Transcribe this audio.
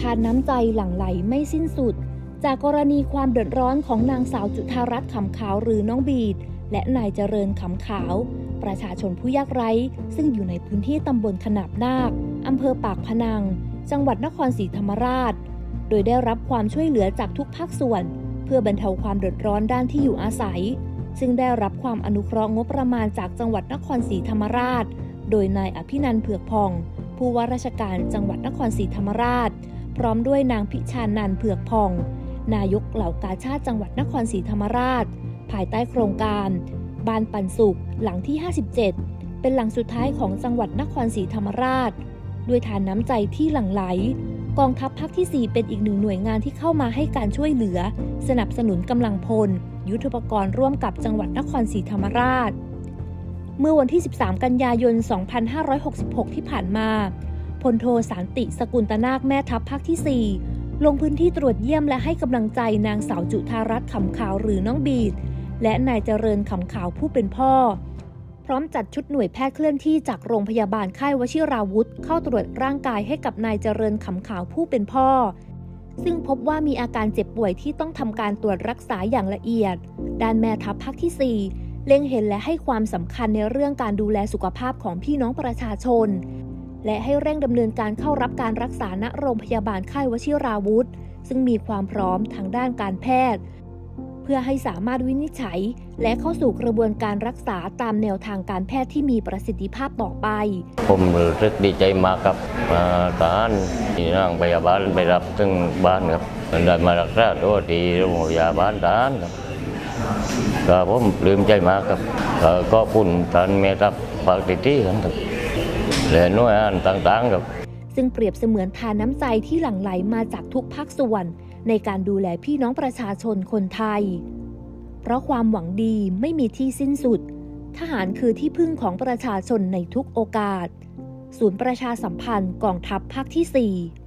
ทานน้ำใจหลั่งไหลไม่สิ้นสุด จากกรณีความเดือดร้อนของนางสาวจุธารัตน์ขำขาวหรือน้องบีด และนายเจริญขำขาว ประชาชนผู้ยากไร้ ซึ่งอยู่ในพื้นที่ตำบลขนาบนาคอำเภอปากพนัง จังหวัดนครศรีธรรมราช โดยได้รับความช่วยเหลือจากทุกภาคส่วน เพื่อบรรเทาความเดือดร้อนด้านที่อยู่อาศัย ซึ่งได้รับความอนุเคราะห์งบประมาณจากจังหวัดนครศรีธรรมราช โดยนายอภินันเผือกพองผู้ว่าราชการจังหวัดนครศรีธรรมราช พร้อมด้วยนางพิชานันท์เผือกพอง นายกเหล่ากาชาติจังหวัดนครศรีธรรมราช ภายใต้โครงการบ้านปันสุขหลังที่ 57 เป็นหลังสุดท้ายของจังหวัดนครศรีธรรมราช ด้วยทานน้ำใจที่หลั่งไหล กองทัพภาคที่ 4 เป็นอีกหนึ่งหน่วยงานที่เข้ามาให้การช่วยเหลือ สนับสนุนกำลังพล ยุทธปกรณ์ร่วมกับจังหวัดนครศรีธรรมราช เมื่อวันที่ 13 กันยายน 2566 ที่ผ่านมา พลโทสารติสกุลตนาคแม่ทัพภาคที่ 4 ลงพื้นที่ตรวจเยี่ยมและให้กำลังใจนางสาวจุธารัตน์ขำขาวหรือน้องบีด และนายเจริญขำขาวผู้เป็นพ่อ พร้อมจัดชุดหน่วยแพทย์เคลื่อนที่จากโรงพยาบาลค่ายวชิราวุธ เข้าตรวจร่างกายให้กับนายเจริญขำขาวผู้เป็นพ่อ ซึ่งพบว่ามีอาการเจ็บป่วยที่ต้องทำการตรวจรักษาอย่างละเอียด ด้านแม่ทัพภาคที่ 4 เล็งเห็นและให้ความสำคัญในเรื่องการดูแลสุขภาพของพี่น้องประชาชน และให้เร่งดำเนินการเข้ารับการรักษาณโรงพยาบาลค่ายวชิราวุธ ซึ่งมีความพร้อมทางด้านการแพทย์ เพื่อให้สามารถวินิจฉัย และเข้าสู่กระบวนการรักษาตามแนวทางการแพทย์ที่มีประสิทธิภาพต่อไป ผมรู้สึกดีใจมากครับมาทารที่นั่งพยาบาลไปรับถึงบ้านครับได้มารักษาตัวที่โรงพยาบาลทารครับก็ผมปลืมใจมากครับก็ก็ปุ่นทานเมทัพภาคที่ที่ครับ และหน่วยงานต่างๆครับ ซึ่งเปรียบเสมือนทานน้ำใจที่หลั่งไหลมาจากทุกภาคส่วน ในการดูแลพี่น้องประชาชนคนไทย เพราะความหวังดีไม่มีที่สิ้นสุด ทหารคือที่พึ่งของประชาชนในทุกโอกาส ศูนย์ประชาสัมพันธ์กองทัพภาคที่ 4